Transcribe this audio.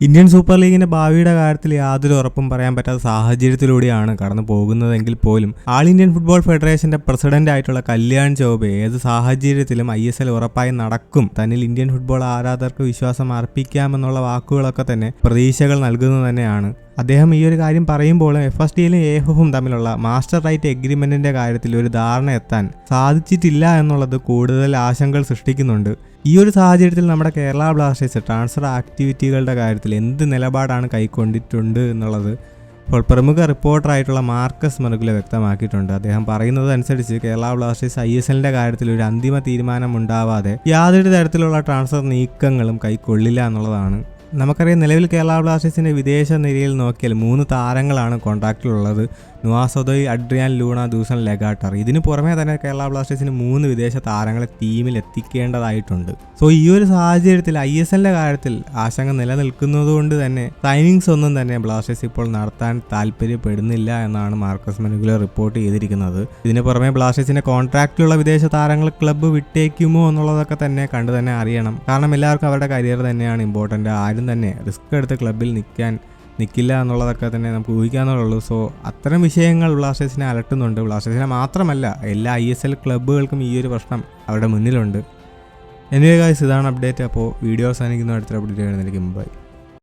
Indian super ലീഗിന്റെ ഭാവിയുടെ കാര്യത്തിൽ യാതൊരു ഉറപ്പും പറയാൻ പറ്റാത്ത സാഹചര്യത്തിലൂടെയാണ് കടന്നു പോകുന്നതെങ്കിൽ പോലും ആൾ ഇന്ത്യൻ ഫുട്ബോൾ ഫെഡറേഷന്റെ പ്രസിഡന്റ് ആയിട്ടുള്ള കല്യാൺ ചൗബെ ഏത് സാഹചര്യത്തിലും ഐ എസ് എൽ ഉറപ്പായി നടക്കും. തന്നിൽ ഇന്ത്യൻ ഫുട്ബോൾ ആരാധകർക്ക് വിശ്വാസം അർപ്പിക്കാമെന്നുള്ള വാക്കുകളൊക്കെ തന്നെ പ്രതീക്ഷകൾ നൽകുന്നത് തന്നെയാണ്. അദ്ദേഹം ഈ ഒരു കാര്യം പറയുമ്പോൾ എഫ് എസ് ടിയിലും എ എഫും തമ്മിലുള്ള മാസ്റ്റർ റൈറ്റ് എഗ്രിമെന്റിന്റെ കാര്യത്തിൽ ഒരു ധാരണ എത്താൻ സാധിച്ചിട്ടില്ല എന്നുള്ളത് കൂടുതൽ ആശങ്കകൾ സൃഷ്ടിക്കുന്നുണ്ട്. ഈ ഒരു സാഹചര്യത്തിൽ നമ്മുടെ കേരള ബ്ലാസ്റ്റേഴ്സ് ട്രാൻസ്ഫർ ആക്ടിവിറ്റികളുടെ കാര്യത്തിൽ എന്ത് നിലപാടാണ് കൈക്കൊണ്ടിട്ടുണ്ട് എന്നുള്ളത് ഇപ്പോൾ പ്രമുഖ റിപ്പോർട്ടറായിട്ടുള്ള മാർക്കസ് മെറുകില വ്യക്തമാക്കിയിട്ടുണ്ട്. അദ്ദേഹം പറയുന്നത് അനുസരിച്ച് കേരള ബ്ലാസ്റ്റേഴ്സ് ഐ എസ് കാര്യത്തിൽ ഒരു അന്തിമ തീരുമാനം ഉണ്ടാവാതെ യാതൊരു തരത്തിലുള്ള ട്രാൻസ്ഫർ നീക്കങ്ങളും കൈക്കൊള്ളില്ല എന്നുള്ളതാണ്. നമുക്കറിയാം നിലവിൽ കേരള ബ്ലാസ്റ്റേഴ്സിന്റെ വിദേശ നിരയിൽ നോക്കിയാൽ മൂന്ന് താരങ്ങളാണ് കോൺട്രാക്റ്റിലുള്ളത് നുവാസൊദോയ് അഡ്രിയാൻ ലൂണ ദൂസൺ ലെഗാട്ടർ ഇതിന് പുറമേ തന്നെ കേരള ബ്ലാസ്റ്റേഴ്സിന് മൂന്ന് വിദേശ താരങ്ങളെ ടീമിൽ എത്തിക്കേണ്ടതായിട്ടുണ്ട്. സോ ഈ ഒരു സാഹചര്യത്തിൽ ഐ എസ് എല്ലിന്റെ കാര്യത്തിൽ ആശങ്ക നിലനിൽക്കുന്നതുകൊണ്ട് തന്നെ സൈനിങ്സ് ഒന്നും തന്നെ ബ്ലാസ്റ്റേഴ്സ് ഇപ്പോൾ നടത്താൻ താല്പര്യപ്പെടുന്നില്ല എന്നാണ് മാർക്കസ് മെനുഗുലർ റിപ്പോർട്ട് ചെയ്തിരിക്കുന്നത്. ഇതിന് പുറമെ ബ്ലാസ്റ്റേഴ്സിന്റെ കോൺട്രാക്റ്റിലുള്ള വിദേശ താരങ്ങൾ ക്ലബ്ബ് വിട്ടേക്കുമോ എന്നുള്ളതൊക്കെ തന്നെ കണ്ടു തന്നെ അറിയണം. കാരണം എല്ലാവർക്കും അവരുടെ കരിയർ തന്നെയാണ് ഇമ്പോർട്ടന്റ് ആരും തന്നെ. റിസ്ക് എടുത്ത് ക്ലബ്ബിൽ നിൽക്കാൻ നിൽക്കില്ല എന്നുള്ളതൊക്കെ തന്നെ നമുക്ക് ഊഹിക്കാവുന്നതുള്ളൂ സോ അത്തരം വിഷയങ്ങൾ ബ്ലാസ്റ്റേഴ്സിനെ അലട്ടുന്നുണ്ട്. ബ്ലാസ്റ്റേഴ്സിനെ മാത്രമല്ല എല്ലാ ഐ എസ് എൽ ക്ലബ്ബുകൾക്കും ഈ ഒരു പ്രശ്നം അവരുടെ മുന്നിലുണ്ട്. എനിവേ കാര്യം ഇതാണ് അപ്ഡേറ്റ് അപ്പോൾ വീഡിയോ അവസാനിക്കുന്ന അടുത്ത അപ്ഡേറ്റ് വരുന്നതിലേക്ക് മുമ്പായി